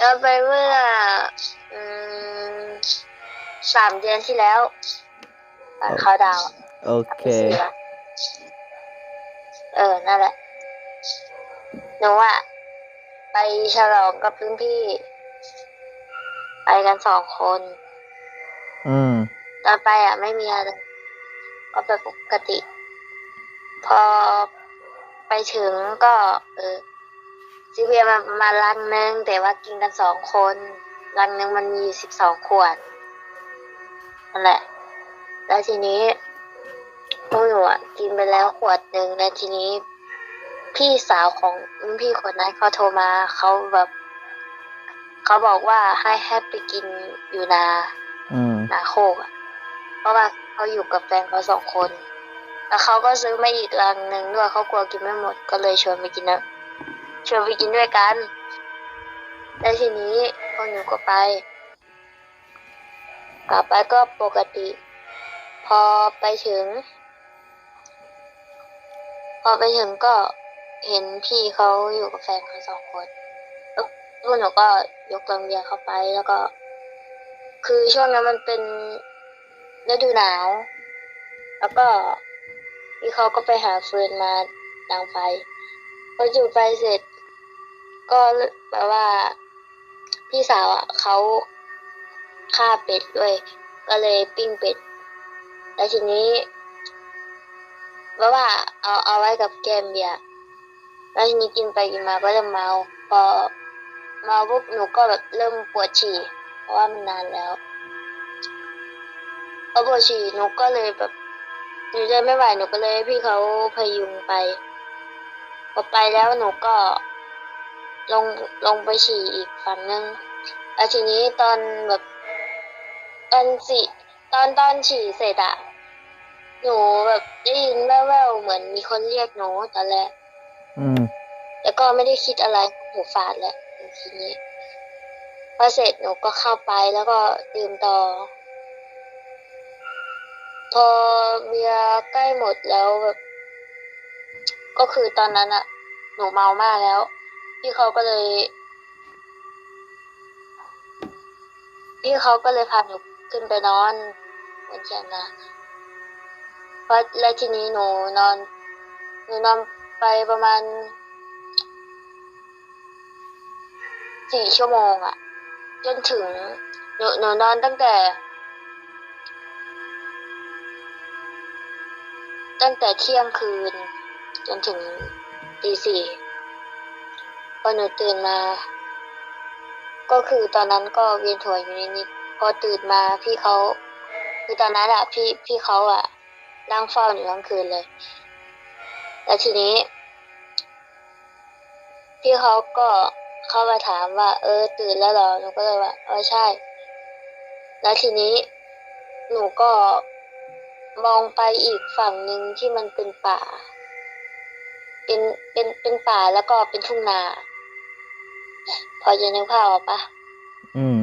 ย้อนไปเมื่ออืมสามเดือนที่แล้วตอนเขาดาวน์อะโอเคปีสี่ละเออ นั่นแหละ หนูอะไปฉลองกับรุ่นพี่ ไปกันสองคน อืม ตอนไปอะ ไม่มีอะไรก็ไปปกติ พอไปถึงก็ เออ ซื้อเบียร์มาประมาณลังนึง แต่ว่ากินกันสองคนลังนึงมันมีสิบสองขวดนั่นแหละ แล้วทีนี้พวกหนูอะกินไปแล้วขวดหนึ่งแล้วทีนี้ พี่สาวของรุ่นพี่คนนั้นเขาโทรมาเขาแบบเขาบอกว่าให้ให้ไปกินอยู่นาอืมนาโคกอะเพราะว่าเขาอยู่กับแฟนเขาสองคน แล้วเขาก็ซื้อมาอีกลังหนึ่งด้วยเขากลัวกินไม่หมดก็เลยชวนไปกินนะ ชวนไปกินด้วยกัน แล้วทีนี้พวกหนูก็ไป กลับไปก็ปกติ พอไปถึง พอไปถึงก็เห็นพี่เขาอยู่กับแฟนเขาสองคนแล้วพวกหนูก็ยกลังเบียร์เข้าไปแล้วก็ คือช่วงนั้นมันเป็นฤดูหนาว แล้วก็พี่เขาก็ไปหาฟืนมาดังไฟพอจุดไฟเสร็จ ก็แบบว่า พี่สาวอะเขาฆ่าเป็ดด้วย ก็เลยปิ้งเป็ด แล้วทีนี้แบบว่า เอาเอาไว้กับแกมเบียร์แล้วทีนี้กินไปกินมาก็จะเมาพอเมาปุ๊บหนูก็แบบเริ่มปวดฉี่เพราะว่ามันนานแล้วพอปวดฉี่หนูก็เลยแบบหนูเดินไม่ไหวหนูก็เลยพี่เขาพยุงไปพอไปแล้วหนูก็ ลงลงไปฉี่อีกฝั่งนึงแล้วทีนี้ตอนแบบตอนสิตอนตอนฉี่เสร็จอะหนูแบบได้ยินแว่วๆเหมือนมีคนเรียกหนูตอนแรกอืมแล้วก็ไม่ได้คิดอะไรหูฝาดแหละทีนี้พอเสร็จหนูก็เข้าไปแล้วก็ดื่มต่อ พอเบียร์ใกล้หมดแล้วแบบ ก็คือตอนนั้นอะหนูเมามากแล้ว พี่เขาก็เลยพี่เขาก็เลยพาหนูขึ้นไปนอนบนเตียงนาเพราะแล้วทีนี้หนูนอน หนูนอนไปประมาณสี่ชั่วโมงอะจนถึงหนูหนูนอนตั้งแต่ ตั้งแต่เที่ยงคืน จนถึงตีสี่ อหนูตื่นมา ก็คือตอนนั้นก็เวียนหัวอยู่นิดๆพอตื่นมาพี่เขาคือตอนนั้นอะพี่พี่เขาอะนั่งเฝ้าอยู่ทั้งคืนเลย แล้วทีนี้ พี่เขาก็เข้ามาถามว่า เออ ตื่นแล้วหรอหนูก็เลยว่าเออใช่ แล้วทีนี้หนูก็มองไปอีกฝั่งหนึ่งที่มันเป็นป่า เป็นเป็นเป็นป่าแล้วก็เป็นทุ่งนา พอจะนึกภาพออกปะอืม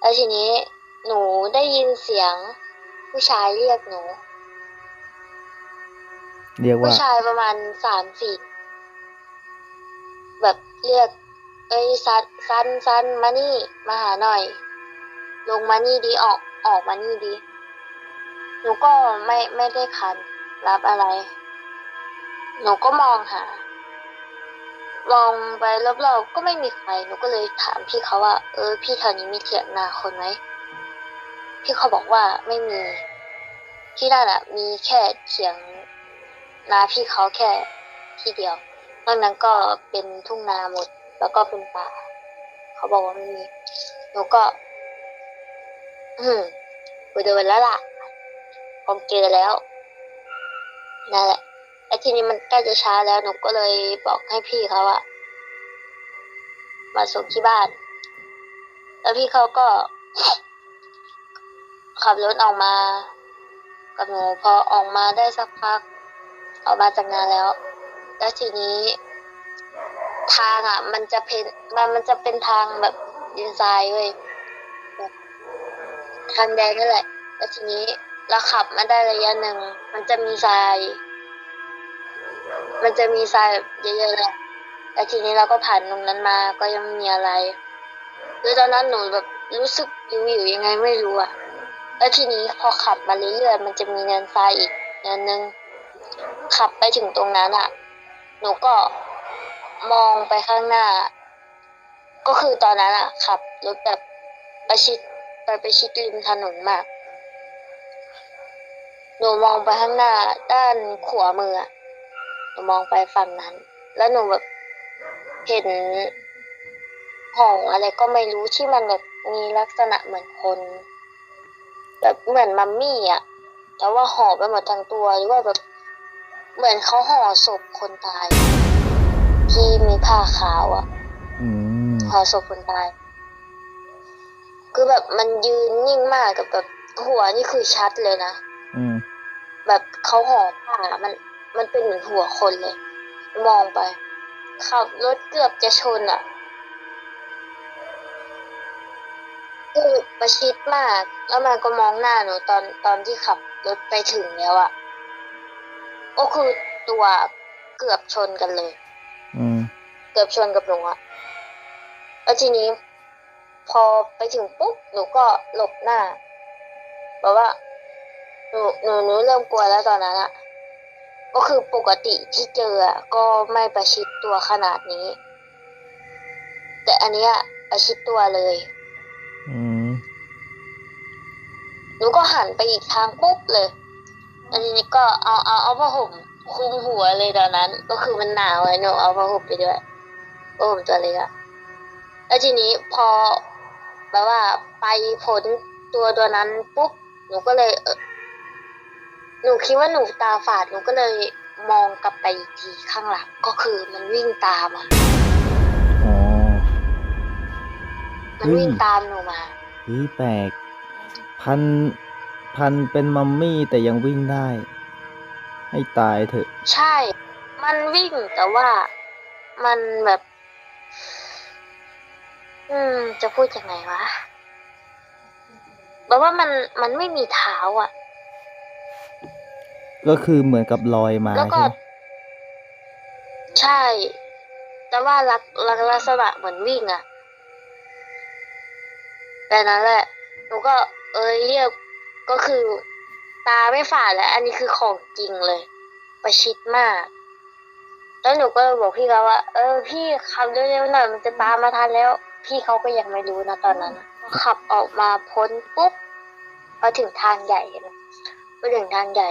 แล้วทีนี้หนูได้ยินเสียง ผู้ชายเรียกหนู เรียกว่าผู้ชายประมาณสามสี่แบบเรียก เอ้ยซันซันซันมานี่ มาหาหน่อย ลงมานี่ดีออกออกมานี่ดี หนูก็ไม่ไม่ได้คันรับอะไร หนูก็มองหา มองไปรอบๆก็ไม่มีใครหนูก็เลยถามพี่เขาว่า เออ พี่แถวนี้มีเถียงนาคนไหมพี่เขาบอกว่าไม่มีที่นั่นอะมีแค่เถียงนาพี่เขาแค่ที่เดียวนอกนั้นก็เป็นทุ่งนาหมด แล้วก็เป็นป่าเขาบอกว่าไม่มีหนูก็ อืมกูเดินแล้วล่ะผมเจอแล้วนั่นแหละ แล้วทีนี้มันใกล้จะช้าแล้วหนูก็เลยบอกให้พี่เขาอะมาส่งที่บ้าน แล้วพี่เขาก็ ขับรถออกมา กับหนูพอออกมาได้สักพัก ออกมาจากงานแล้ว แล้วทีนี้ ทางอะมันจะเป็นมันมันจะเป็นทางแบบดินทรายเว้ยทางแดงนั่นแหละ แล้วทีนี้เราขับมาได้ระยะหนึ่ง มันจะมีทราย มันจะมีทรายเยอะๆเลยแล้วทีนี้เราก็ผ่านตรงนั้นมาก็ยังไม่มีอะไรคือตอนนั้นหนูแบบรู้สึกวิววิวยังไงไม่รู้อะแล้วทีนี้พอขับมาเรื่อยๆมันจะมีเนินทรายอีกเนินนึง ขับไปถึงตรงนั้นอะหนูก็มองไปข้างหน้า ก็คือตอนนั้นอะขับรถแบบประชิดไปไปชิดริมถนนมาก หนูมองไปข้างหน้าด้านขวามืออะ นูมองไปฝั่งนั้น แล้วหนูแบบเห็นห้องอะไรก็ไม่รู้ที่มันแบบมีลักษณะเหมือนคน แบบเหมือนมัมมี่อะแต่ว่าห่อไปหมดทั้งตัวหรือว่าแบบเหมือนเขาห่อศพคนตาย ที่มีผ้าขาวอะอืมห่อศพคนตาย คือแบบมันยืนนิ่งมากกับแบบหัวนี่คือชัดเลยนะอืมแบบเขาห่อผ้ามัน มันเป็นเหมือนหัวคนเลย มองไป ขับรถเกือบจะชนอะคือประชิดมาก แล้วมันก็มองหน้าหนูตอนตอนที่ขับรถไปถึงแล้วอะก็คือตัวเกือบชนกันเลย อืม เกือบชนกับหนูอะแล้วทีนี้ พอไปถึงปุ๊บหนูก็หลบหน้าแบบว่าหนูหนูหนูเริ่มกลัวแล้วตอนนั้นอะ ก็คือปกติที่เจออะก็ไม่ประชิดตัวขนาดนี้ แต่อันเนี้ยประชิดตัวเลย อืมหนูก็หันไปอีกทางปุ๊บเลย อันนี้ก็เอาเอาเอาผ้าห่มคลุมหัวเลยตอนนั้น ก็คือมันหนาวไงหนูเอาผ้าห่มไปด้วยผ้าห่มตัวเล็กอะแล้วทีนี้พอแบบว่าไปพ้นตัวตัวนั้นปุ๊บหนูก็เลยเออ หนูคิดว่าหนูตาฝาดหนูก็เลยมองกลับไปอีกทีข้างหลังก็คือมันวิ่งตามอะอ๋อมันวิ่งเฮ้ยตามหนูมาเฮ้ยแปลก พันพันเป็นมัมมี่แต่ยังวิ่งได้ ให้ตายเถอะ ใช่ มันวิ่งแต่ว่ามันแบบ อืม จะพูดยังไงวะแบบว่ามันมันไม่มีเท้าอะ ก็คือเหมือนกับลอยมาแล้วก็ ใช่ไหมใช่ แต่ว่าลักลักลักษณะเหมือนวิ่งอะแต่นั้นแหละหนูก็เอยเรียกก็คือตาไม่ฝาดแล้ว อันนี้คือของจริงเลย ประชิดมาก แล้วหนูก็เลยบอกพี่เขาว่า เออ พี่ขับเร็วๆหน่อยมันจะตามมาทันแล้ว พี่เขาก็ยังไม่รู้นะตอนนั้นอะขับออกมาพ้นปุ๊บมาถึงทางใหญ่เห็นไหมมาถึงทางใหญ่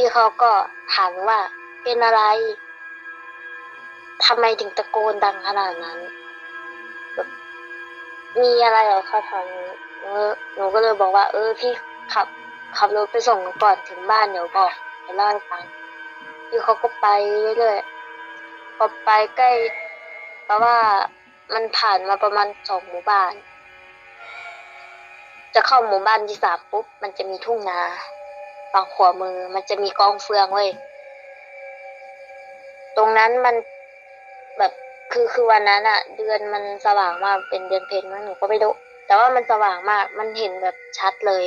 พี่เขาก็ถามว่าเป็นอะไรทำไมถึงตะโกนดังขนาดนั้น มีอะไรเหรอเขาถามหนูหนูก็เลยบอกว่า เออ พี่ขับ ขับรถไปส่งก่อนถึงบ้านเดี๋ยวบอกเดี๋ยวเล่าให้ฟังพี่เขาก็ไปเรื่อยๆพอไปใกล้เพราะว่ามันผ่านมาประมาณสองหมู่บ้าน จะเข้าหมู่บ้านที่สามปุ๊บมันจะมีทุ่งนา ฝั่งขวามือมันจะมีกองเฟืองเว้ย ตรงนั้นมันแบบคือคือวันนั้นอะเดือนมันสว่างมากเป็นเดือนเพ็ญมั้งหนูก็ไม่รู้แต่ว่ามันสว่างมาก มันเห็นแบบชัดเลย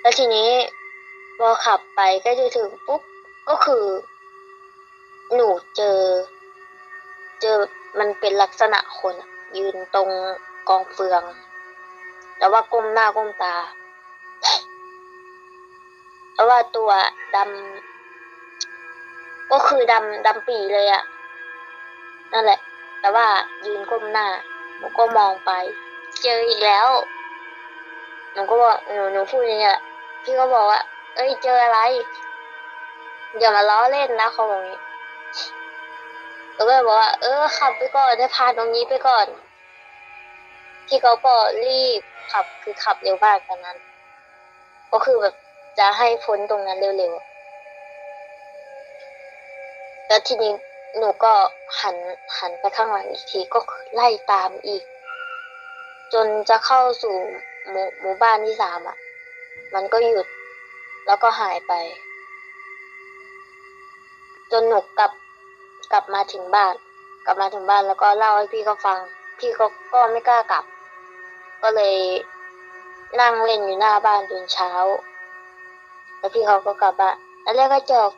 แล้วทีนี้พอขับไปกล้จะถึงปุ๊บก็คือ หนูเจอ เจอมันเป็นลักษณะคนยืนตรงกองเฟือง แต่ว่าก้มหน้าก้มตา แล้วว่าตัวดำก็คือดำดำปีเลยอะนั่นแหละ แต่ว่ายืนก้มหน้าหนูก็มองไป เจออีกแล้วหนูก็บอกหนูหนูพูดอย่างเงี้ยพี่ก็บอกว่า เอ้ยเจออะไรอย่ามาล้อเล่นนะเขาบอกอย่างนี้แล้วก็บอกว่า เออขับไปก่อนให้ผ่าตรงนี้ไปก่อนพี่เขาก็รีบขับคือขับเร็วมากตอนนั้น ก็คือแบบ จะให้พ้นตรงนั้นเร็วๆ แล้วทีนี้หนูก็หันหันไปข้างหลังอีกทีก็ไล่ตามอีก จนจะเข้าสู่หมู่หมู่บ้านที่สามอะ มันก็หยุดแล้วก็หายไป จนหนูกลับกลับมาถึงบ้าน กลับมาถึงบ้านแล้วก็เล่าให้พี่เขาฟัง พี่เขาก็ไม่กล้ากลับ ก็เลยนั่งเล่นอยู่หน้าบ้านจนเช้า แล้วพี่เขาก็กลับมาแล้วเรียกก็จบ